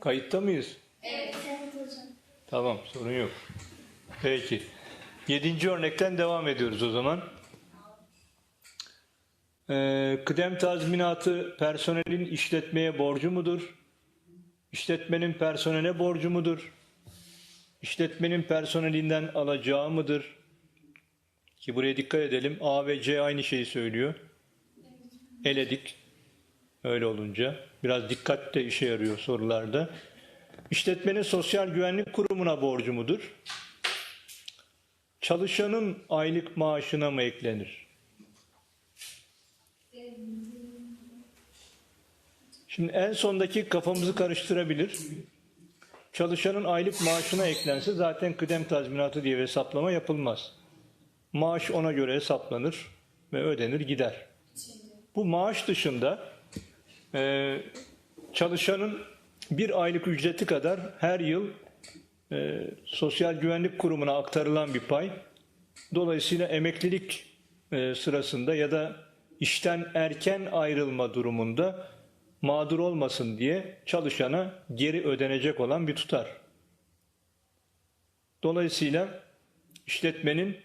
Kayıtta mıyız? Evet. Tamam sorun yok. Peki. Yedinci örnekten devam ediyoruz o zaman. Ee, kıdem tazminatı personelin işletmeye borcu mudur? İşletmenin personele borcu mudur? İşletmenin personelinden alacağı mıdır? Ki buraya dikkat edelim. A ve C aynı şeyi söylüyor. Eledik. Öyle olunca. Biraz dikkat de işe yarıyor sorularda. İşletmenin sosyal güvenlik kurumuna borcu mudur? Çalışanın aylık maaşına mı eklenir? Şimdi en sondaki kafamızı karıştırabilir. Çalışanın aylık maaşına eklense zaten kıdem tazminatı diye bir hesaplama yapılmaz. Maaş ona göre hesaplanır ve ödenir gider. Bu maaş dışında e, çalışanın bir aylık ücreti kadar her yıl e, Sosyal Güvenlik Kurumu'na aktarılan bir pay. Dolayısıyla emeklilik e, sırasında ya da işten erken ayrılma durumunda mağdur olmasın diye çalışana geri ödenecek olan bir tutar. Dolayısıyla işletmenin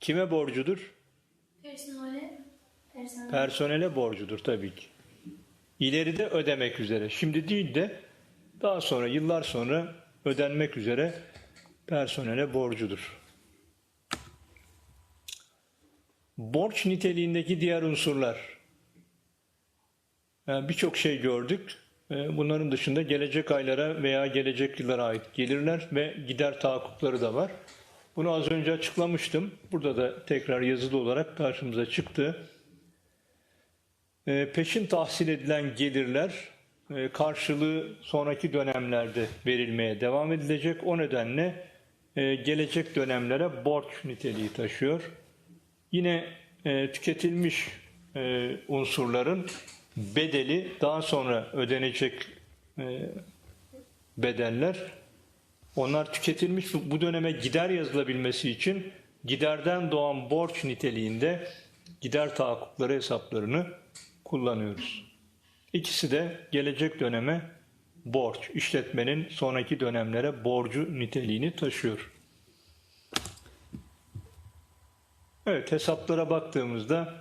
kime borcudur? Personele. Personel. Personele borcudur tabii ki. İleride ödemek üzere. Şimdi değil de daha sonra yıllar sonra ödenmek üzere personele borcudur. Borç niteliğindeki diğer unsurlar. Yani Birçok şey gördük. Ee, Bunların dışında gelecek aylara veya gelecek yıllara ait gelirler ve gider tahakkukları da var. Bunu az önce açıklamıştım. Burada da tekrar yazılı olarak karşımıza çıktı. E, peşin tahsil edilen gelirler e, karşılığı sonraki dönemlerde verilmeye devam edilecek. O nedenle e, gelecek dönemlere borç niteliği taşıyor. Yine e, tüketilmiş unsurların bedeli daha sonra ödenecek bedeller onlar tüketilmiş bu döneme gider yazılabilmesi için giderden doğan borç niteliğinde gider tahakkukları hesaplarını kullanıyoruz. İkisi de gelecek döneme borç, işletmenin sonraki dönemlere borcu niteliğini taşıyor. Evet hesaplara baktığımızda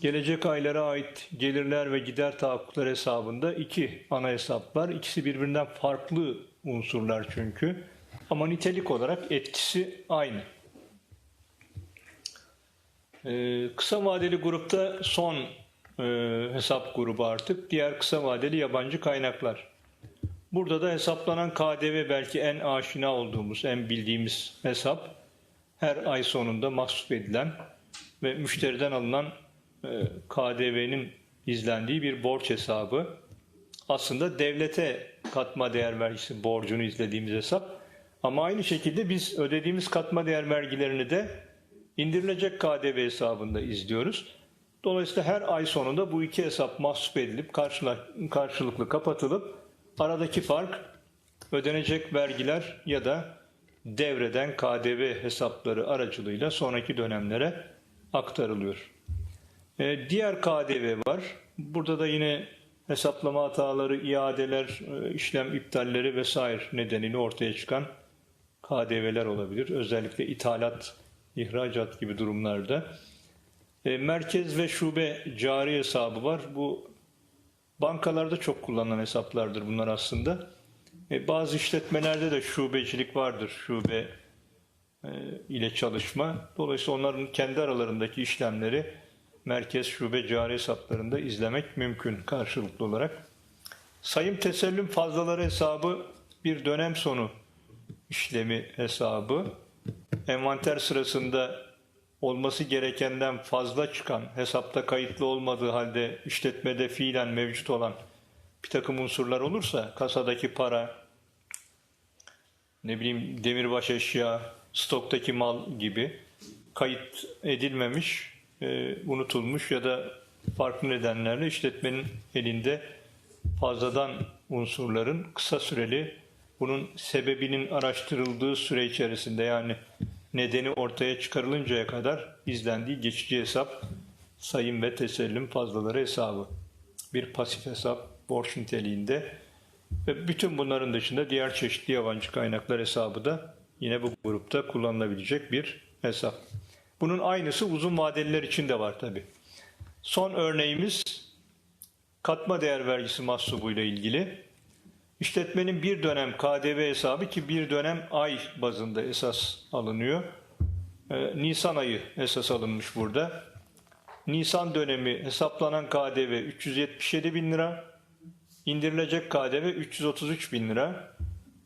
gelecek aylara ait gelirler ve gider tahakkuklar hesabında iki ana hesap var. İkisi birbirinden farklı unsurlar çünkü. Ama nitelik olarak etkisi aynı. Ee, kısa vadeli grupta son e, hesap grubu artık. Diğer kısa vadeli yabancı kaynaklar. Burada da hesaplanan KDV belki en aşina olduğumuz, en bildiğimiz hesap. Her ay sonunda mahsup edilen ve müşteriden alınan e, KDV'nin izlendiği bir borç hesabı. Aslında devlete katma değer vergisi borcunu izlediğimiz hesap. Ama aynı şekilde biz ödediğimiz katma değer vergilerini de indirilecek KDV hesabında izliyoruz. Dolayısıyla her ay sonunda bu iki hesap mahsup edilip karşılıklı kapatılıp aradaki fark ödenecek vergiler ya da devreden KDV hesapları aracılığıyla sonraki dönemlere aktarılıyor. Ee, diğer KDV var. Burada da yine hesaplama hataları, iadeler, e, işlem iptalleri vesaire nedeniyle ortaya çıkan KDV'ler olabilir. Özellikle ithalat, ihracat gibi durumlarda. E, merkez ve şube cari hesabı var. Bu bankalarda çok kullanılan hesaplardır bunlar aslında. E, bazı işletmelerde de şubecilik vardır. Şube e, ile çalışma. Dolayısıyla onların kendi aralarındaki işlemleri merkez şube cari hesaplarında izlemek mümkün karşılıklı olarak. Sayım tesellüm fazlaları hesabı bir dönem sonu işlemi hesabı. Envanter sırasında olması gerekenden fazla çıkan, hesapta kayıtlı olmadığı halde işletmede fiilen mevcut olan bir takım unsurlar olursa kasadaki para, ne bileyim demirbaş eşya, stoktaki mal gibi kayıt edilmemiş, e, unutulmuş ya da farklı nedenlerle işletmenin elinde fazladan unsurların kısa süreli bunun sebebinin araştırıldığı süre içerisinde yani nedeni ortaya çıkarılıncaya kadar izlendiği geçici hesap sayım ve tesellüm fazlaları hesabı. Bir pasif hesap borç niteliğinde. Ve bütün bunların dışında diğer çeşitli yabancı kaynaklar hesabı da yine bu grupta kullanılabilecek bir hesap. Bunun aynısı uzun vadeliler için de var tabi. Son örneğimiz katma değer vergisi mahsubuyla ilgili. İşletmenin bir dönem KDV hesabı ki bir dönem ay bazında esas alınıyor. Ee, Nisan ayı esas alınmış burada. Nisan dönemi hesaplanan KDV 377 bin lira. indirilecek KDV 333 bin lira.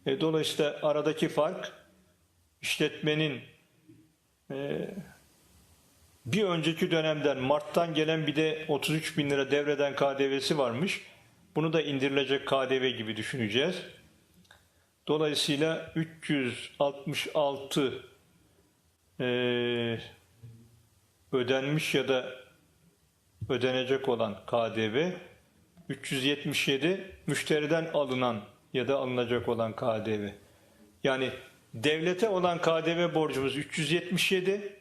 E, dolayısıyla aradaki fark işletmenin e, bir önceki dönemden Mart'tan gelen bir de 33 bin lira devreden KDV'si varmış. Bunu da indirilecek KDV gibi düşüneceğiz. Dolayısıyla 366 eee, ödenmiş ya da ödenecek olan KDV 377 müşteriden alınan ya da alınacak olan KDV. Yani devlete olan KDV borcumuz 377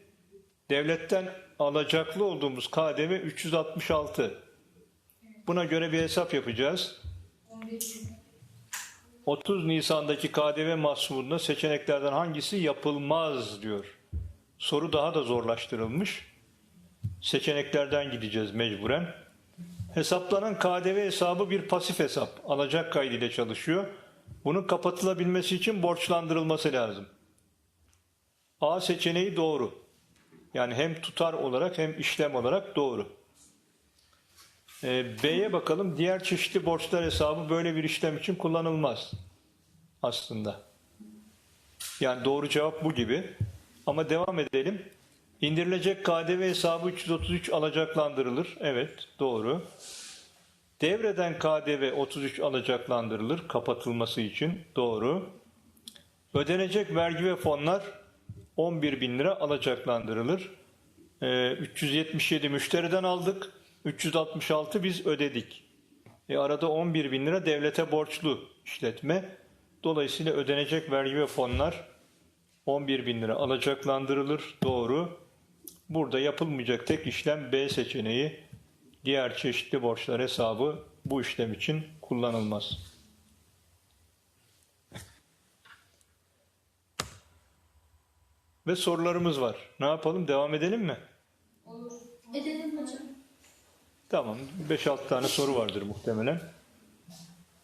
devletten alacaklı olduğumuz KDV 366. Buna göre bir hesap yapacağız. 30 Nisan'daki KDV mahsubunda seçeneklerden hangisi yapılmaz diyor. Soru daha da zorlaştırılmış. Seçeneklerden gideceğiz mecburen. Hesaplanan KDV hesabı bir pasif hesap. Alacak kaydıyla çalışıyor. Bunun kapatılabilmesi için borçlandırılması lazım. A seçeneği doğru. Yani hem tutar olarak hem işlem olarak doğru. Ee, B'ye bakalım. Diğer çeşitli borçlar hesabı böyle bir işlem için kullanılmaz. Aslında. Yani doğru cevap bu gibi. Ama devam edelim. İndirilecek KDV hesabı 333 alacaklandırılır. Evet, doğru. Devreden KDV 33 alacaklandırılır kapatılması için. Doğru. Ödenecek vergi ve fonlar 11 bin lira alacaklandırılır. Ee, 377 müşteriden aldık. 366 biz ödedik. E arada 11 bin lira devlete borçlu işletme. Dolayısıyla ödenecek vergi ve fonlar 11 bin lira alacaklandırılır. Doğru. Burada yapılmayacak tek işlem B seçeneği. Diğer çeşitli borçlar hesabı bu işlem için kullanılmaz. Ve sorularımız var. Ne yapalım? Devam edelim mi? Edelim hocam. Tamam. 5-6 tane soru vardır muhtemelen.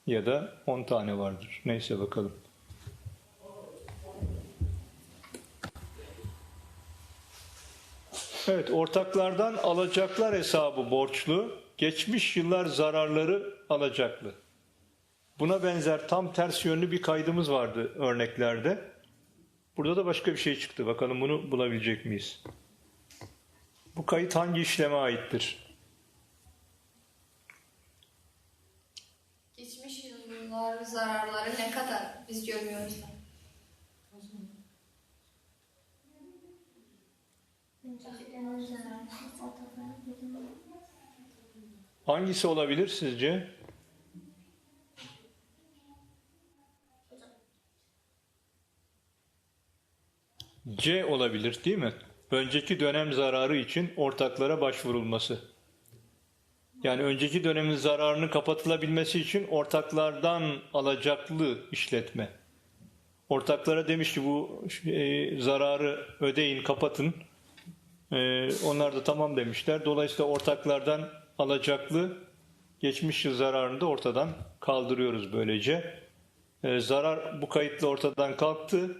Ya da 10 tane vardır. Neyse bakalım. Evet, ortaklardan alacaklar hesabı borçlu, geçmiş yıllar zararları alacaklı. Buna benzer tam ters yönlü bir kaydımız vardı örneklerde. Burada da başka bir şey çıktı. Bakalım bunu bulabilecek miyiz? Bu kayıt hangi işleme aittir? Geçmiş yıllar zararları ne kadar biz görmüyoruz da. Hangisi olabilir sizce? C olabilir değil mi? Önceki dönem zararı için ortaklara başvurulması. Yani önceki dönemin zararını kapatılabilmesi için ortaklardan alacaklı işletme. Ortaklara demiş ki bu e, zararı ödeyin, kapatın. E, onlar da tamam demişler. Dolayısıyla ortaklardan alacaklı geçmiş yıl zararını da ortadan kaldırıyoruz böylece. E, zarar bu kayıtla ortadan kalktı.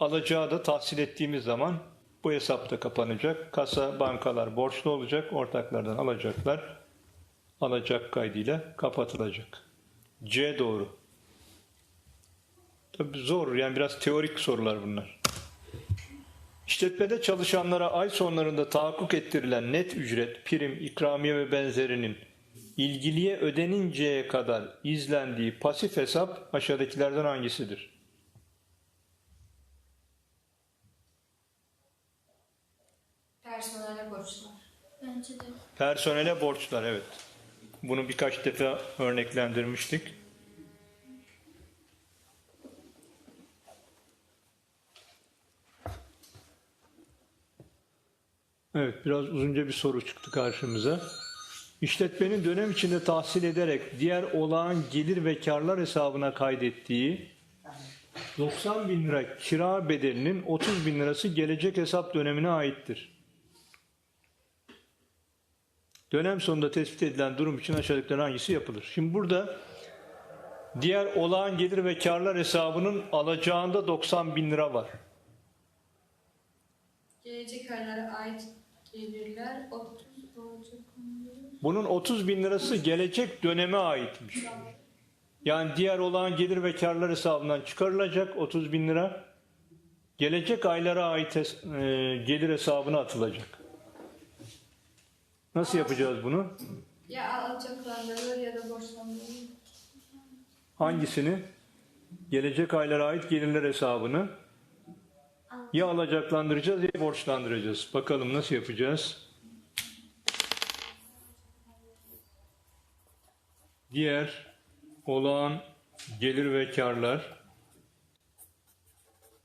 Alacağı da tahsil ettiğimiz zaman bu hesap da kapanacak. Kasa, bankalar borçlu olacak. Ortaklardan alacaklar. Alacak kaydıyla kapatılacak. C doğru. Tabii zor yani biraz teorik sorular bunlar. İşletmede çalışanlara ay sonlarında tahakkuk ettirilen net ücret, prim, ikramiye ve benzerinin ilgiliye ödeninceye kadar izlendiği pasif hesap aşağıdakilerden hangisidir? Personele borçlar. Bence de. Personele borçlar evet. Bunu birkaç defa örneklendirmiştik. Evet biraz uzunca bir soru çıktı karşımıza. işletmenin dönem içinde tahsil ederek diğer olağan gelir ve karlar hesabına kaydettiği 90 bin lira kira bedelinin 30 bin lirası gelecek hesap dönemine aittir. Dönem sonunda tespit edilen durum için aşağıdakilerden hangisi yapılır? Şimdi burada diğer olağan gelir ve karlar hesabının alacağında 90 bin lira var. Gelecek aylara ait gelirler 30 olacak. Bunun 30 bin lirası gelecek döneme aitmiş. Yani diğer olağan gelir ve karlar hesabından çıkarılacak 30 bin lira. Gelecek aylara ait e, gelir hesabına atılacak. Nasıl yapacağız bunu? Ya alacaklandırılır ya da borçlandırılır. Hangisini? Gelecek aylara ait gelirler hesabını ya alacaklandıracağız ya borçlandıracağız. Bakalım nasıl yapacağız? Diğer olağan gelir ve karlar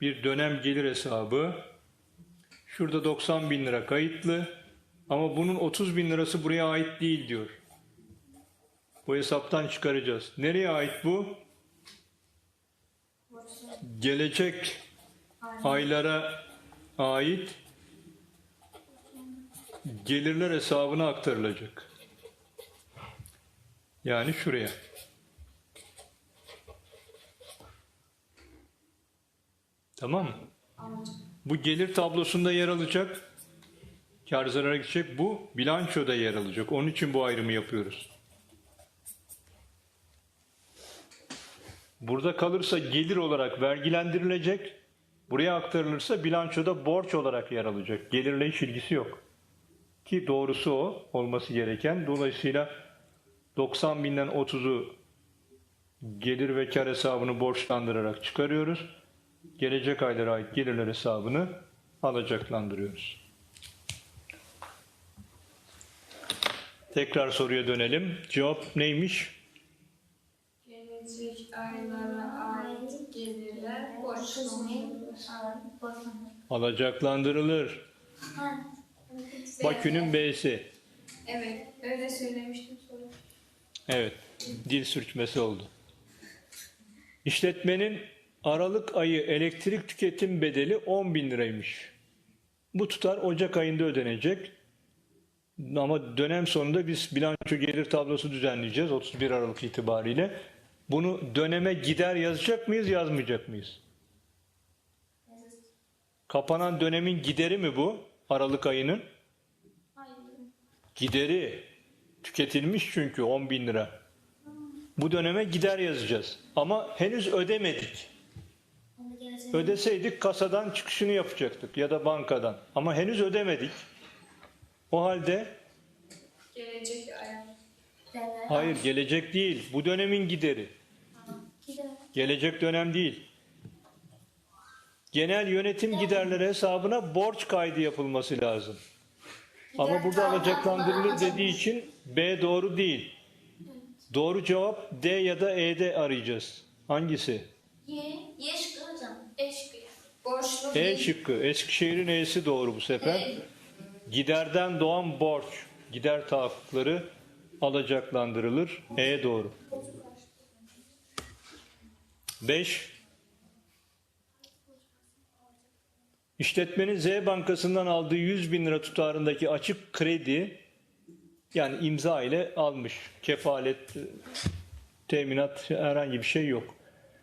bir dönem gelir hesabı. Şurada 90 bin lira kayıtlı ama bunun 30 bin lirası buraya ait değil diyor. Bu hesaptan çıkaracağız. Nereye ait bu? Gelecek aylara ait gelirler hesabına aktarılacak. Yani şuraya. Tamam mı? Bu gelir tablosunda yer alacak. Kar zarara gidecek. Bu bilançoda yer alacak. Onun için bu ayrımı yapıyoruz. Burada kalırsa gelir olarak vergilendirilecek. Buraya aktarılırsa bilançoda borç olarak yer alacak. Gelirle hiç ilgisi yok. Ki doğrusu o olması gereken. Dolayısıyla 90 binden 30'u gelir ve kar hesabını borçlandırarak çıkarıyoruz. Gelecek aylara ait gelirler hesabını alacaklandırıyoruz. Tekrar soruya dönelim. Cevap neymiş? Gelecek aylara ait gelirler borçlanır. Alacaklandırılır. Bakü'nün B'si. Evet, öyle söylemiştim sonra. Evet, dil sürçmesi oldu. İşletmenin Aralık ayı elektrik tüketim bedeli 10 bin liraymış. Bu tutar Ocak ayında ödenecek. Ama dönem sonunda biz bilanço gelir tablosu düzenleyeceğiz 31 Aralık itibariyle. Bunu döneme gider yazacak mıyız, yazmayacak mıyız? Kapanan dönemin gideri mi bu? Aralık ayının? Hayır. Gideri tüketilmiş çünkü 10 bin lira. Bu döneme gider yazacağız. Ama henüz ödemedik. Ödeseydik kasadan çıkışını yapacaktık ya da bankadan. Ama henüz ödemedik. O halde Gelecek aya. Derler. hayır gelecek değil. Bu dönemin gideri. Gider. Gelecek dönem değil. Genel yönetim giderleri hesabına borç kaydı yapılması lazım. Ama burada alacaklandırılır dediği için B doğru değil. Doğru cevap D ya da E'de arayacağız. Hangisi? Y. Y şıkkı hocam. E şıkkı. Borçlu E şıkkı. Eskişehir'in E'si doğru bu sefer. E. Giderden doğan borç, gider tahakkukları alacaklandırılır. E doğru. 5. İşletmenin Z bankasından aldığı 100 bin lira tutarındaki açık kredi yani imza ile almış. Kefalet, teminat herhangi bir şey yok.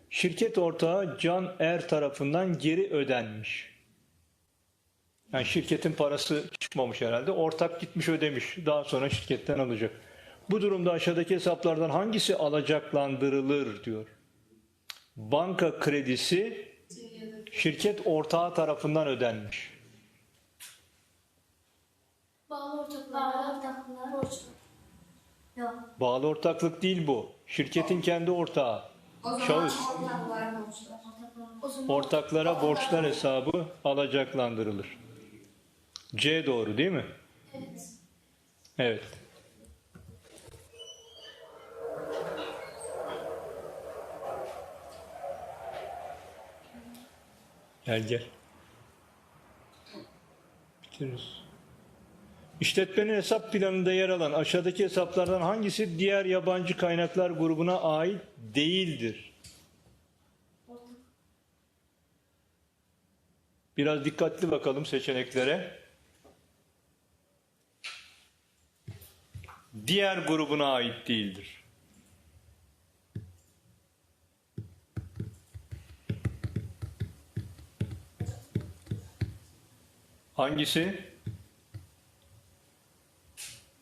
Şirket ortağı Can Er tarafından geri ödenmiş. Yani şirketin parası çıkmamış herhalde. Ortak gitmiş ödemiş. Daha sonra şirketten alacak. Bu durumda aşağıdaki hesaplardan hangisi alacaklandırılır diyor. Banka kredisi şirket ortağı tarafından ödenmiş. Bağlı. Bağlı ortaklık değil bu. Şirketin kendi ortağı. Şahıs. Ortaklara borçlar hesabı alacaklandırılır. C doğru değil mi? evet. Evet. Gel gel. Bitiririz. İşletmenin hesap planında yer alan aşağıdaki hesaplardan hangisi diğer yabancı kaynaklar grubuna ait değildir? Biraz dikkatli bakalım seçeneklere. Diğer grubuna ait değildir. Hangisi?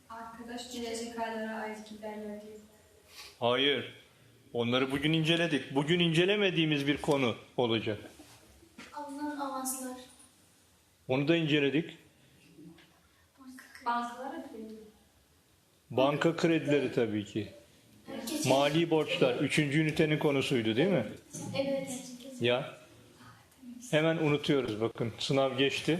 Arkadaş gelecek aylara ait giderler diyor. Hayır. Onları bugün inceledik. Bugün incelemediğimiz bir konu olacak. Alınan avanslar. Onu da inceledik. Bankalara. Banka kredileri tabii ki. Mali borçlar. Üçüncü ünitenin konusuydu değil mi? Evet. Ya. Hemen unutuyoruz bakın. Sınav geçti.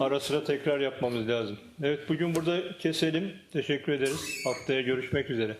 Ara sıra tekrar yapmamız lazım. Evet bugün burada keselim. Teşekkür ederiz. Haftaya görüşmek üzere.